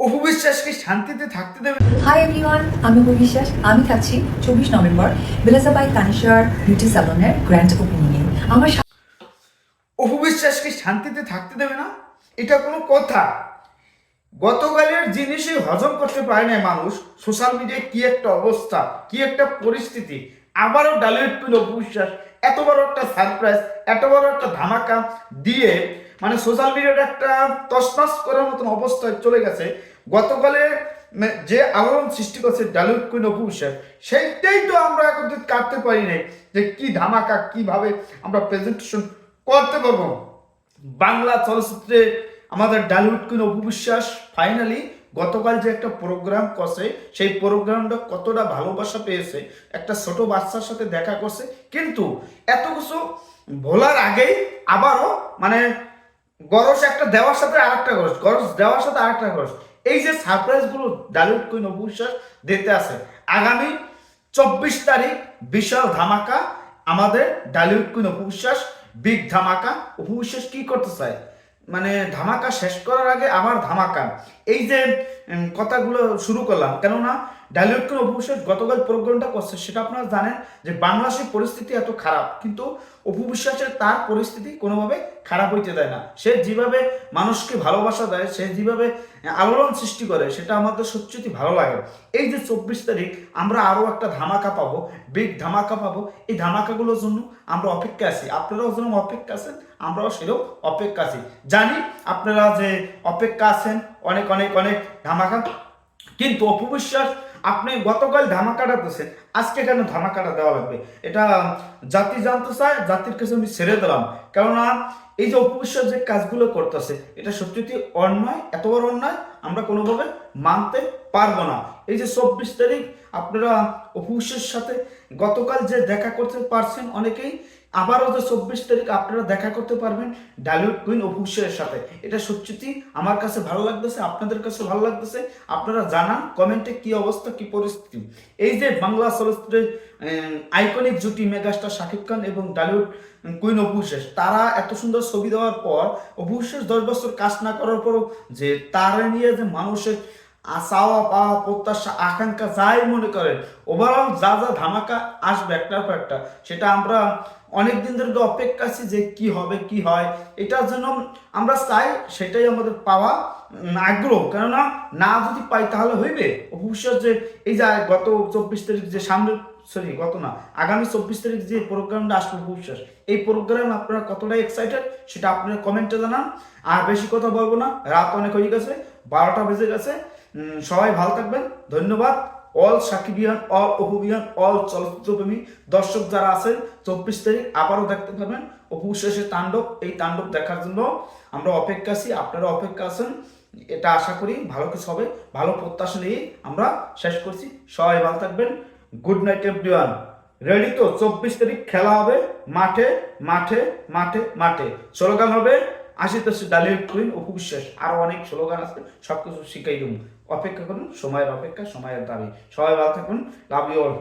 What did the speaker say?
অপু বিশ্বাসকে শান্তিতে থাকতে দেবে। হাই এভরিওয়ান আমি অপু বিশ্বাস আমি থাকছি চব্বিশ নভেম্বর বিলাসাবাই তানিশার বিউটি স্যালনের গ্র্যান্ড ওপেনিংয়ে আমার অপু বিশ্বাসকে শান্তিতে থাকতে দেবে না? এটা কোনো কথা। গতকালের জিনিসই হজম করতে পারে না মানুষ। সোশ্যাল মিডিয়ায় কি একটা অবস্থা কি একটা পরিস্থিতি। আবারও ডালের পেল অপু বিশ্বাস এত বড় একটা সারপ্রাইজ এত বড় একটা ধামাকা দিয়ে মানে সোশ্যাল মিডিয়াটা একটা তসনস করার মতন অবস্থায় চলে গেছে। গতকালে যে আলোড়ন সৃষ্টি করছে ডালিউড কুইন অপু সেইটাই তো আমরা এখন কাটতে পারি নাই যে কি ধামাকা, কীভাবে আমরা প্রেজেন্টেশন করতে পারব। বাংলা চলচ্চিত্রে আমাদের ডালিউড কুইন অপু বিশ্বাস ফাইনালি গতকাল যে একটা প্রোগ্রাম করছে, সেই প্রোগ্রামটা কতটা ভালোবাসা পেয়েছে, একটা ছোট বাচ্চার সাথে দেখা করছে। কিন্তু এত কিছু ভোলার আগেই আবারও মানে গরজ একটা দেওয়ার সাথে আরেকটা গরজ গরস দেওয়ার সাথে আরেকটা গরজ এই যে সারপ্রাইজগুলো ডালিউড কুইন অপু বিশ্বাস দিতে আছে। আগামী চব্বিশ তারিখ বিশাল ধামাকা আমাদের ডালিউড কুইন অপু বিশ্বাস বিগ ধামাকা অপু বিশ্বাস কি করতে চায়? মানে ধামাকা শেষ করার আগে আবার ধামাকা। এই যে কথাগুলো শুরু করলাম, কেননা কুইন অপু গতকাল প্রোগ্রামটা করছে। সেটা আপনারা জানেন যে বাংলাদেশের পরিস্থিতি এত খারাপ, কিন্তু অপু বিশ্বাসের তার পরিস্থিতি কোনোভাবে খারাপ হইতে দেয় না। সে যেভাবে মানুষকে ভালোবাসা দেয়, সে যেভাবে আলোড়ন সৃষ্টি করে, সেটা আমাদের সত্যি ভালো লাগে। এই যে চব্বিশ তারিখ, আমরা আরও একটা ধামাকা পাবো বিগ ধামাকা পাবো। এই ধামাকাগুলোর জন্য আমরা অপেক্ষা আছি। আপনারাও যেরকম অপেক্ষা আছেন, আমরাও সেরকম অপেক্ষা আছি। জানি আপনারা যে অপেক্ষা আছেন, অনেক অনেক অনেক ধামাকা, কিন্তু অপবিশ্বাস আপনি গতকাল ধামা দিয়েছেন আজকে কেন ধামাকাটা দেওয়া লাগবে? এটা জাতি জানতে চায়, জাতির কাছে আমি ছেড়ে দিলাম। কেননা, এই যে অপবিশ্বাস যে কাজগুলো করতেছে, এটা সত্যি অন্যায়, এত বড় অন্যায়, আমরা কোনোভাবে মানতে পারব না। এই যে চব্বিশ তারিখ, আপনারা অপবিশ্বাসের সাথে গতকাল যে দেখা করতে পারছেন অনেকেই, আবারও যে চব্বিশ তারিখ আপনারা দেখা করতে পারবেন ডালিউড কুইন অপুষ্যের সাথে। এটা সত্যি আমার কাছে ভালো লাগতেছে, আপনাদের কাছে ভালো লাগতেছে, আপনারা জানান কমেন্টে কি অবস্থা, কি পরিস্থিতি। এই যে বাংলা চলচ্চিত্রের আইকনিক জুটি মেগাস্টার শাকিব খান এবং ডালিউড কুইন অপুশেষ তারা এত সুন্দর ছবি দেওয়ার পর অপুশেষ দশ বছর কাজ না করার পরও যে তারা নিয়ে যে মানুষের চাওয়া পাওয়া প্রত্যাশা, আকাঙ্ক্ষা যাই মনে করেন ওভারঅল যা যা ধামাকা আসবে একটার পর একটা, সেটা আমরা অনেক দিন ধরে অপেক্ষা আছি যে কি হবে, কি হয়, এটার জন্য আমরা চাই সেটাই আমাদের পাওয়া আগ্রহ। কেননা না যদি পাই তাহলে হইবে? অবশ্যই যে এই যে গত চব্বিশ তারিখ যে সামনে সরি গত না, আগামী চব্বিশ তারিখ যে প্রোগ্রামটা আসবে বিশ্বাস এই প্রোগ্রাম আপনারা কতটা এক্সাইটেড সেটা আপনারা কমেন্টে জানান। আর বেশি কথা বলব না, রাত অনেক হয়ে গেছে, বারোটা বেজে গেছে। সবাই ভালো থাকবেন। ধন্যবাদ। অল সাকিবিয়ান অল অপুবিয়ান অল চলচ্চিত্রপ্রেমী দর্শক যারা আছেন, চব্বিশ তারিখ আবারও দেখতে পাবেন অপু শেষের তাণ্ডব, এই তাণ্ডব দেখার জন্য আমরা অপেক্ষা আছি আপনারা অপেক্ষা আছেন। এটা আশা করি ভালো কিছু হবে, ভালো প্রত্যাশা নিয়ে আমরা শেষ করছি। সবাই ভালো থাকবেন। গুড নাইট এভরিওয়ান রেডি তো? চব্বিশ তারিখ খেলা হবে। মাঠে মাঠে মাঠে মাঠে। স্লোগান হবে আসিতেছে ডালিউড কুইন অপু বিশ্বাস আরও অনেক স্লোগান আছে সব কিছু শিখাই দেবো। অপেক্ষা করুন, সময়ের অপেক্ষা, সময়ের দাবি। সবাই ভালো থাকুন লাভ ইউ অল